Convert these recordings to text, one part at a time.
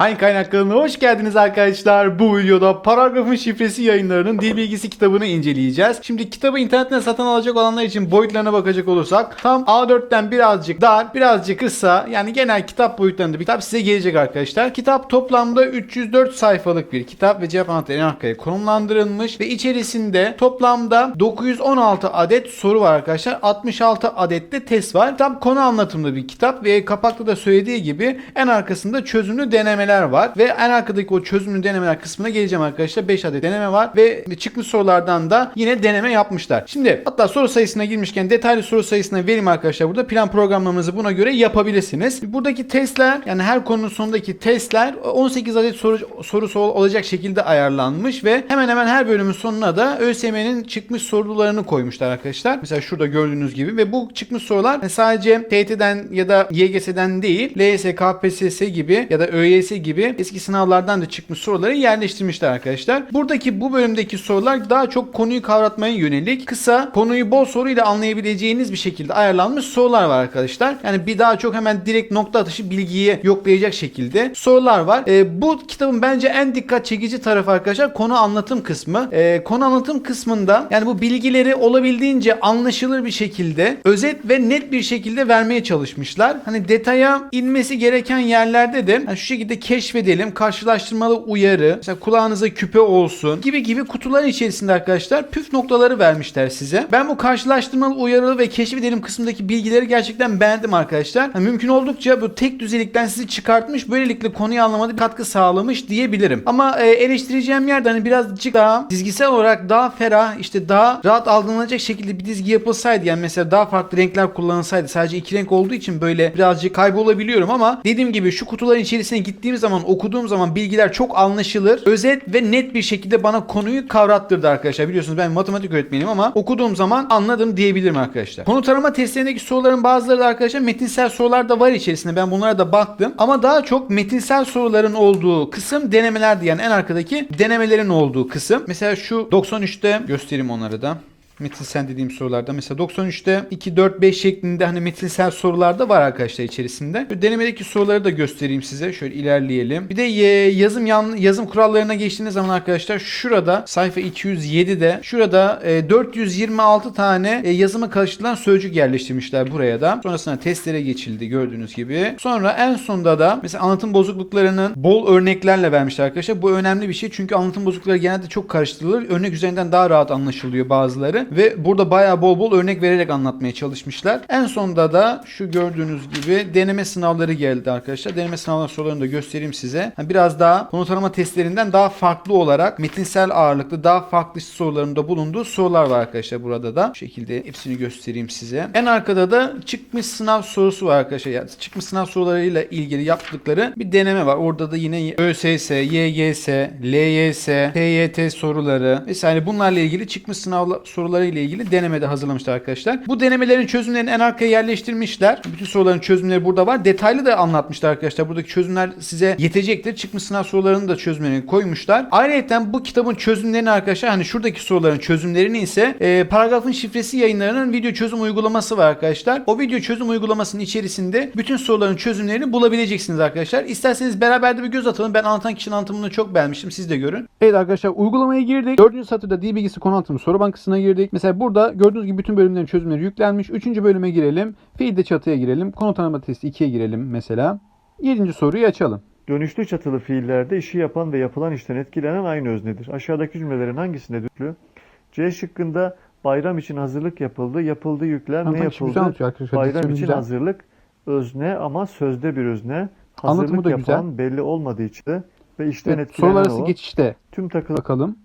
Hangi kaynak kanalına hoş geldiniz arkadaşlar. Bu videoda paragrafın şifresi yayınlarının dil bilgisi kitabını inceleyeceğiz. Şimdi kitabı internetten satın alacak olanlar için boyutlarına bakacak olursak tam A4'ten birazcık dar, birazcık kısa yani genel kitap boyutlarında bir kitap size gelecek arkadaşlar. Kitap toplamda 304 sayfalık bir kitap ve cevap anahtarı en arkaya konumlandırılmış ve içerisinde toplamda 916 adet soru var arkadaşlar. 66 adet de test var. Tam konu anlatımlı bir kitap ve kapakta da söylediği gibi en arkasında çözümlü denemeler var ve en arkadaki o çözümlü denemeler kısmına geleceğim arkadaşlar. 5 adet deneme var ve çıkmış sorulardan da yine deneme yapmışlar. Şimdi hatta soru sayısına girmişken detaylı soru sayısına vereyim arkadaşlar. Burada plan programlamanızı buna göre yapabilirsiniz. Buradaki testler yani her konunun sonundaki testler 18 adet soru sorusu ol- olacak şekilde ayarlanmış ve hemen hemen her bölümün sonuna da ÖSYM'nin çıkmış sorularını koymuşlar arkadaşlar. Mesela şurada gördüğünüz gibi ve bu çıkmış sorular sadece TYT'den ya da YGS'den değil LYS, KPSS gibi ya da ÖYS gibi eski sınavlardan da çıkmış soruları yerleştirmişler arkadaşlar. Buradaki bu bölümdeki sorular daha çok konuyu kavratmaya yönelik kısa konuyu bol soruyla anlayabileceğiniz bir şekilde ayarlanmış sorular var arkadaşlar. Yani bir daha çok hemen direkt nokta atışı bilgiyi yoklayacak şekilde sorular var. Ee, bu kitabın bence en dikkat çekici tarafı arkadaşlar konu anlatım kısmı. Ee, konu anlatım kısmında yani bu bilgileri olabildiğince anlaşılır bir şekilde özet ve net bir şekilde vermeye çalışmışlar. Hani detaya inmesi gereken yerlerde de hani şu şekilde keşfedelim, karşılaştırmalı uyarı, mesela kulağınıza küpe olsun gibi gibi kutuların içerisinde arkadaşlar püf noktaları vermişler size. Ben bu karşılaştırmalı uyarı ve keşfedelim kısmındaki bilgileri gerçekten beğendim arkadaşlar. Hani mümkün oldukça bu tek düzelikten sizi çıkartmış, böylelikle konuyu anlamada katkı sağlamış diyebilirim. Ama e, eleştireceğim yerde hani birazcık daha dizgisel olarak daha ferah, işte daha rahat algılanacak şekilde bir dizgi yapılsaydı yani mesela daha farklı renkler kullanılsaydı sadece iki renk olduğu için böyle birazcık kaybolabiliyorum ama dediğim gibi şu kutuların içerisine gittiğim zaman okuduğum zaman bilgiler çok anlaşılır, özet ve net bir şekilde bana konuyu kavrattırdı arkadaşlar. Biliyorsunuz ben matematik öğretmeniyim ama okuduğum zaman anladım diyebilirim arkadaşlar. Konu tarama testlerindeki soruların bazıları da arkadaşlar metinsel sorular da var içerisinde. Ben bunlara da baktım. Ama daha çok metinsel soruların olduğu kısım denemelerdi. Yani en arkadaki denemelerin olduğu kısım. Mesela şu 93'te göstereyim onları da metinsel dediğim sorularda mesela 93'te 2 4 5 şeklinde hani metinsel sorular da var arkadaşlar içerisinde. Şu denemedeki soruları da göstereyim size. Şöyle ilerleyelim. Bir de e, yazım yazım kurallarına geçtiğiniz zaman arkadaşlar şurada sayfa 207'de şurada e, 426 tane e, yazıma karıştırılan sözcük yerleştirmişler buraya da. Sonrasında testlere geçildi gördüğünüz gibi. Sonra en sonda da mesela anlatım bozukluklarının bol örneklerle vermişler arkadaşlar. Bu önemli bir şey çünkü anlatım bozuklukları genelde çok karıştırılır. Örnek üzerinden daha rahat anlaşılıyor bazıları ve burada bayağı bol bol örnek vererek anlatmaya çalışmışlar. En sonda da şu gördüğünüz gibi deneme sınavları geldi arkadaşlar. Deneme sınavları sorularını da göstereyim size. Biraz daha konu tanıma testlerinden daha farklı olarak metinsel ağırlıklı daha farklı sorularında bulunduğu sorular var arkadaşlar burada da. Bu şekilde hepsini göstereyim size. En arkada da çıkmış sınav sorusu var arkadaşlar. Yani çıkmış sınav sorularıyla ilgili yaptıkları bir deneme var. Orada da yine ÖSS, YGS, LYS, TYT soruları vesaire bunlarla ilgili çıkmış sınav soruları ile ilgili denemede hazırlamışlar arkadaşlar. Bu denemelerin çözümlerini en arkaya yerleştirmişler. Bütün soruların çözümleri burada var. Detaylı da anlatmışlar arkadaşlar. Buradaki çözümler size yetecektir. Çıkmış sınav sorularının da çözümlerini koymuşlar. Ayrıca bu kitabın çözümlerini arkadaşlar hani şuradaki soruların çözümlerini ise e, paragrafın şifresi yayınlarının video çözüm uygulaması var arkadaşlar. O video çözüm uygulamasının içerisinde bütün soruların çözümlerini bulabileceksiniz arkadaşlar. İsterseniz beraber de bir göz atalım. Ben anlatan kişinin anlatımını çok beğenmiştim. Siz de görün. Evet arkadaşlar uygulamaya girdik. Dördüncü satırda dil bilgisi konu anlatımı soru bankasına girdik. Mesela burada gördüğünüz gibi bütün bölümlerin çözümleri yüklenmiş. Üçüncü bölüme girelim. Fiilde çatıya girelim. Konu tanıma testi 2'ye girelim mesela. Yedinci soruyu açalım. Dönüşlü çatılı fiillerde işi yapan ve yapılan işten etkilenen aynı öznedir. Aşağıdaki cümlelerin hangisinde dütlü? C şıkkında bayram için hazırlık yapıldı. Yapıldı yükler ne güzel yapıldı? Bayram için güzel. hazırlık özne ama sözde bir özne. Anlatımı Hazırlık da yapan belli olmadığı için de ve işten Evet, etkilenen o. geçişte Tüm takılı bakalım.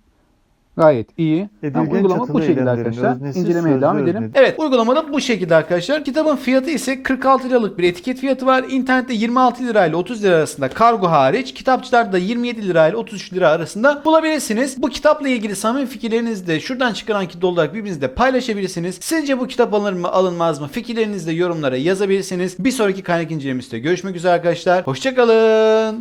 Gayet iyi. Yani Edilgen uygulama çatılı bu şekilde arkadaşlar. öznesi İncelemeye devam edelim. öznedir. Evet uygulamada bu şekilde arkadaşlar. Kitabın fiyatı ise 46 liralık bir etiket fiyatı var. İnternette 26 lira ile 30 lira arasında kargo hariç. Kitapçılarda 27 lira ile 33 lira arasında bulabilirsiniz. Bu kitapla ilgili samimi fikirlerinizi de şuradan çıkan anket olarak birbirinizle paylaşabilirsiniz. Sizce bu kitap alınır mı alınmaz mı? Fikirlerinizi de yorumlara yazabilirsiniz. Bir sonraki kaynak incelemesinde görüşmek üzere arkadaşlar. Hoşçakalın.